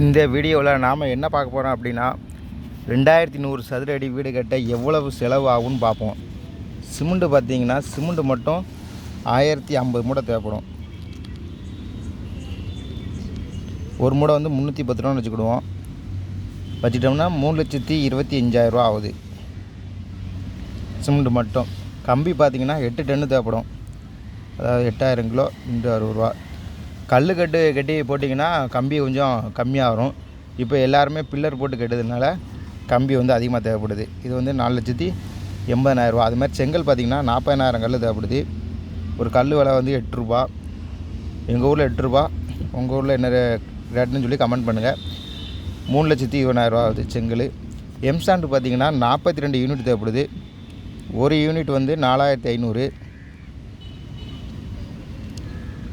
இந்த வீடியோவில் நாம் என்ன பார்க்க போகிறோம் அப்படின்னா ரெண்டாயிரத்தி நூறு சதுர அடி வீடு கட்ட எவ்வளவு செலவு ஆகும்னு பார்ப்போம். சிமெண்ட்டு பார்த்தீங்கன்னா சிமெண்ட்டு மட்டும் ஆயிரத்தி ஐம்பது மூட்டை தேவைப்படும். ஒரு மூடை வந்து முந்நூற்றி பத்து ரூபான்னு வச்சுக்கிடுவோம். வச்சுட்டோம்னா மூணு லட்சத்தி இருபத்தி அஞ்சாயிரரூவா ஆகுது. சிமெண்ட்டு மட்டும். கம்பி பார்த்தீங்கன்னா எட்டு டன்னு தேவைப்படும். அதாவது எட்டாயிரம் கிலோ இன்ட்டு அறுபது ரூபா. கல் கட்டு கட்டி போட்டிங்கன்னா கம்பி கொஞ்சம் கம்மியாக வரும் இப்போ எல்லாருமே பில்லர் போட்டு கட்டுறதுனால கம்பி வந்து அதிகமாக தேவைப்படுது. இது வந்து நாலு லட்சத்தி எண்பதாயிரரூவா அது மாதிரி செங்கல் பார்த்திங்கன்னா நாற்பதாயிரம் கல் தேவைப்படுது. ஒரு கல் விலை வந்து எட்டுரூபா எங்கள் ஊரில் எட்டுரூபா உங்கள் ஊரில் என்ன ரேட்டுன்னு சொல்லி கமெண்ட் பண்ணுங்கள் மூணு லட்சத்தி இருபதாயிரரூபா ஆகுது செங்கல். எம்சாண்டு பார்த்தீங்கன்னா நாற்பத்தி ரெண்டு யூனிட் தேவைப்படுது. ஒரு யூனிட் வந்து நாலாயிரத்தி ஐநூறு.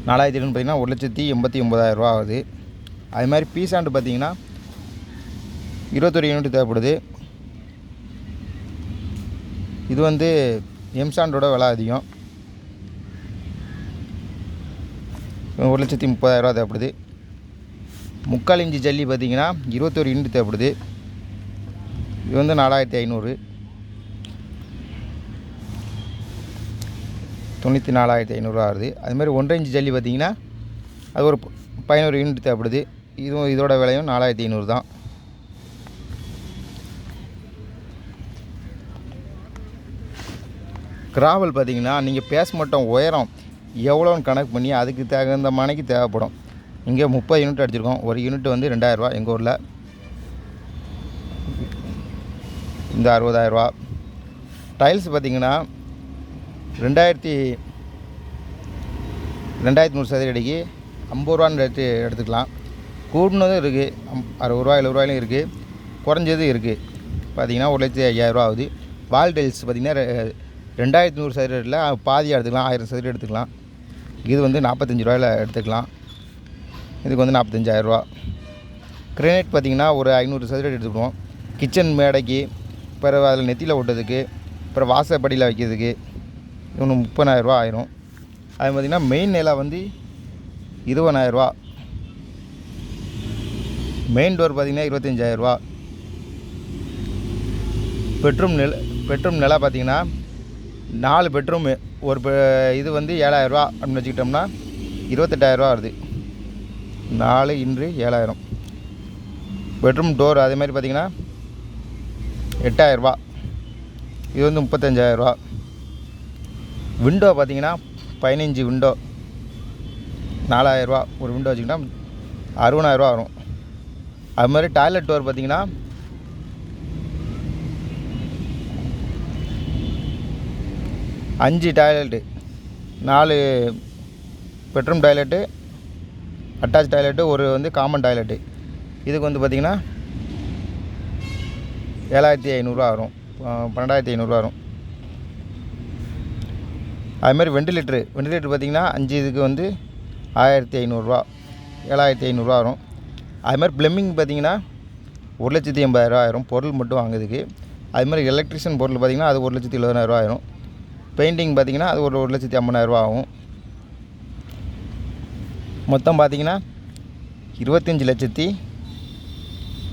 நாலாயிரத்தி ஐநூறு பார்த்தீங்கன்னா ஒரு லட்சத்தி எண்பத்தி ஒம்பதாயிரரூவா ஆகுது. அது மாதிரி பீசாண்டு பார்த்தீங்கன்னா இருபத்தொரு யூனிட் தேவைப்படுது. இது வந்து எம்சாண்டோட விலை அதிகம். ஒரு லட்சத்தி முப்பதாயிரரூவா தேவைப்படுது. முக்கால் இன்ச்சு ஜல்லி பார்த்தீங்கன்னா இருபத்தொரு யூனிட் தேவைப்படுது. இது வந்து நாலாயிரத்தி ஐநூறு. தொண்ணூற்றி நாலாயிரத்தி ஐநூறுரூவா வருது அதுமாதிரி ஒன்றரை இன்ச்சு ஜல்லி பார்த்தீங்கன்னா அது ஒரு ப- பதினோரு யூனிட் தேவைப்படுது. இதுவும் இதோட விலையும் நாலாயிரத்தி ஐநூறு தான். கிராவல் பார்த்தீங்கன்னா நீங்கள் பேஸ் மட்டும் உயரம் எவ்வளோன்னு கணக்கு பண்ணி அதுக்கு தகுந்த மனைக்கு தேவைப்படும். இங்கே முப்பது யூனிட் அடிச்சிருக்கோம். ஒரு யூனிட் வந்து ரெண்டாயிரரூவா எங்கள் ஊரில். இந்த அறுபதாயிரரூவா. டைல்ஸ் பார்த்தீங்கன்னா ரெண்டாயிரத்தி ரெண்டாயிரத்தி நூறு சதுர அடிக்கு ஐம்பது ரூபான்னு ரேட்டு எடுத்துக்கலாம். கூடுனதும் இருக்குது அம் அறுபது ரூபா எழுபது ரூபாயிலும் இருக்குது குறைஞ்சதும் இருக்குது பார்த்திங்கன்னா ஒரு லட்சத்தி ஐயாயிரரூவா ஆகுது. வால் டைல்ஸ் பார்த்தீங்கன்னா ரெண்டாயிரத்தி நூறு சதுர அடியில் பாதியாக எடுத்துக்கலாம். ஆயிரம் சதுர எடுத்துக்கலாம். இது வந்து நாற்பத்தஞ்சு ரூபாயில் எடுத்துக்கலாம். இதுக்கு வந்து நாற்பத்தஞ்சாயிரரூவா கிரேனைட் பார்த்திங்கன்னா ஒரு ஐநூறு சதுர அடி எடுத்துக்கிடுவோம் கிச்சன் மேடைக்கு பிறகு அதில் நெத்தியில் ஓட்டுறதுக்கு அப்புறம் வாசப்படியில் வைக்கிறதுக்கு இன்னும் முப்பதாயிரரூபா ஆயிரும். அது பார்த்திங்கன்னா மெயின் நிலை வந்து இருபதாயிரரூபா மெயின் டோர் பார்த்திங்கன்னா இருபத்தஞ்சாயிரரூபா பெட்ரூம் நில பெட்ரூம் நிலை பார்த்திங்கன்னா நாலு பெட்ரூமு ஒரு பெ இது வந்து ஏழாயிரரூபா அப்படின்னு வச்சுக்கிட்டோம்னா இருபத்தெட்டாயிரரூபா வருது. நாலு இன்று ஏழாயிரம். பெட்ரூம் டோர் அதே மாதிரி பார்த்திங்கன்னா எட்டாயிரரூபா இது வந்து முப்பத்தஞ்சாயிரரூபா விண்டோ பார்த்தீங்கன்னா பதினஞ்சு விண்டோ நாலாயிரரூவா ஒரு விண்டோ வச்சிங்கன்னா அறுபதாயிரரூவா வரும். அது மாதிரி டாய்லெட் டோர் பார்த்தீங்கன்னா அஞ்சு டாய்லெட்டு நாலு பெட்ரூம் டாய்லெட்டு அட்டாச் டாய்லெட்டு ஒரு வந்து காமன் டாய்லெட்டு இதுக்கு வந்து பார்த்திங்கன்னா ஏழாயிரத்தி ஐநூறுரூவா வரும். பன்னெண்டாயிரத்தி ஐநூறுரூவா வரும். அதுமாதிரி வெண்டிலேட்ரு. வெண்டிலேட்ரு பார்த்திங்கன்னா அஞ்சு இதுக்கு வந்து ஆயிரத்தி ஐநூறுரூவா ஏழாயிரத்தி ஐநூறுரூவா வரும். அதுமாதிரி ப்ளம்பிங் பார்த்திங்கன்னா ஒரு லட்சத்தி எண்பதாயிரரூவா ஆயிரும் பொருள் மட்டும் வாங்குறதுக்கு. அதுமாதிரி எலக்ட்ரிஷியன் பொருள் பார்த்திங்கன்னா அது ஒரு லட்சத்தி எழுபதாயிரரூவா ஆயிரும். பெயிண்டிங் பார்த்திங்கன்னா அது ஒரு ஒரு லட்சத்தி ஐம்பதாயிரரூவா ஆகும். மொத்தம் பார்த்திங்கன்னா இருபத்தஞ்சி லட்சத்தி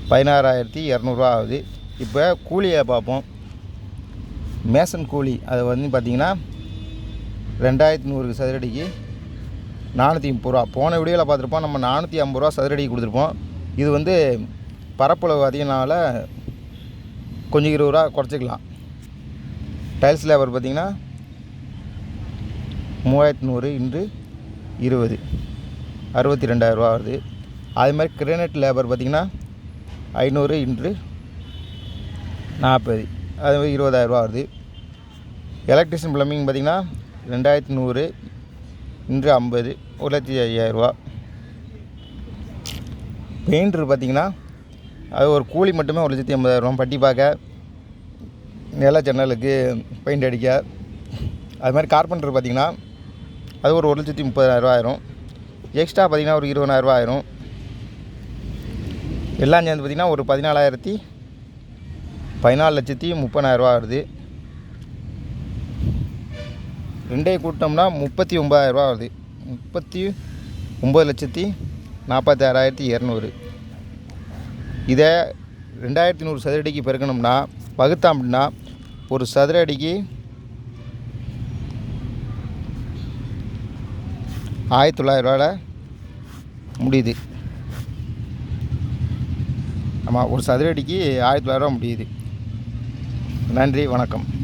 பதினாறாயிரத்தி இரநூறுவா ஆகுது. இப்போ கூலியை பார்ப்போம். மேசன் கூலி அது வந்து பார்த்திங்கன்னா ரெண்டாயிரத்தி நூறு சதுரடிக்கு நானூற்றி முப்பது ரூபா. போன வீடியோவில் பார்த்துருப்போம் நம்ம நானூற்றி ஐம்பது ரூபா சதுரடிக்கு கொடுத்துருப்போம். இது வந்து பரப்பளவு அதிகனால கொஞ்சம் இருபது ரூபா குறைச்சிக்கலாம். டைல்ஸ் லேபர் பார்த்திங்கன்னா மூவாயிரத்தி நூறு இன்று இருபது. அறுபத்தி ரெண்டாயிரரூவா வருது. அது மாதிரி கிரேனைட் லேபர் பார்த்திங்கன்னா ஐநூறு இன்று நாற்பது. அது மாதிரி இருபதாயிரரூவா வருது. எலக்ட்ரிஷியன் ப்ளம்பிங் பார்த்திங்கன்னா ரெண்டாயிரத்தி நூறு இன்று ஐம்பது ஒரு லட்சத்தி ஐயாயிரரூவா பெயிண்டர் பார்த்திங்கன்னா அது ஒரு கூலி மட்டுமே ஒரு லட்சத்தி ஐம்பதாயிரரூவா பட்டி பார்க்க நில ஜன்னலுக்கு பெயிண்ட் அடிக்க. அது மாதிரி கார்பெண்டர் பார்த்திங்கன்னா அது ஒரு ஒரு லட்சத்தி முப்பதாயிரரூவா ஆயிரும். எக்ஸ்ட்ரா பார்த்திங்கன்னா ஒரு இருபதாயிரரூவா ஆயிரும். எல்லாம் சேர்ந்து பார்த்திங்கன்னா ஒரு பதினாலாயிரத்தி பதினாலு லட்சத்தி முப்பதாயிரரூவா வருது ரெண்டே கூட்டம்னா முப்பத்தி ஒம்பதாயிரரூபா வருது. முப்பத்தி ஒம்பது லட்சத்தி நாற்பத்தாறாயிரத்தி இரநூறு. இதை ரெண்டாயிரத்தி நூறு சதுர அடிக்கு பெருக்கணும்னா வகுத்தோம் அப்படின்னா ஒரு சதுர அடிக்கு ஆயிரத்தி தொள்ளாயிரரூவாவில் முடியுது. ஆமாம் ஒரு சதுர அடிக்கு ஆயிரத்தி தொள்ளாயிரரூவா முடியுது. நன்றி வணக்கம்.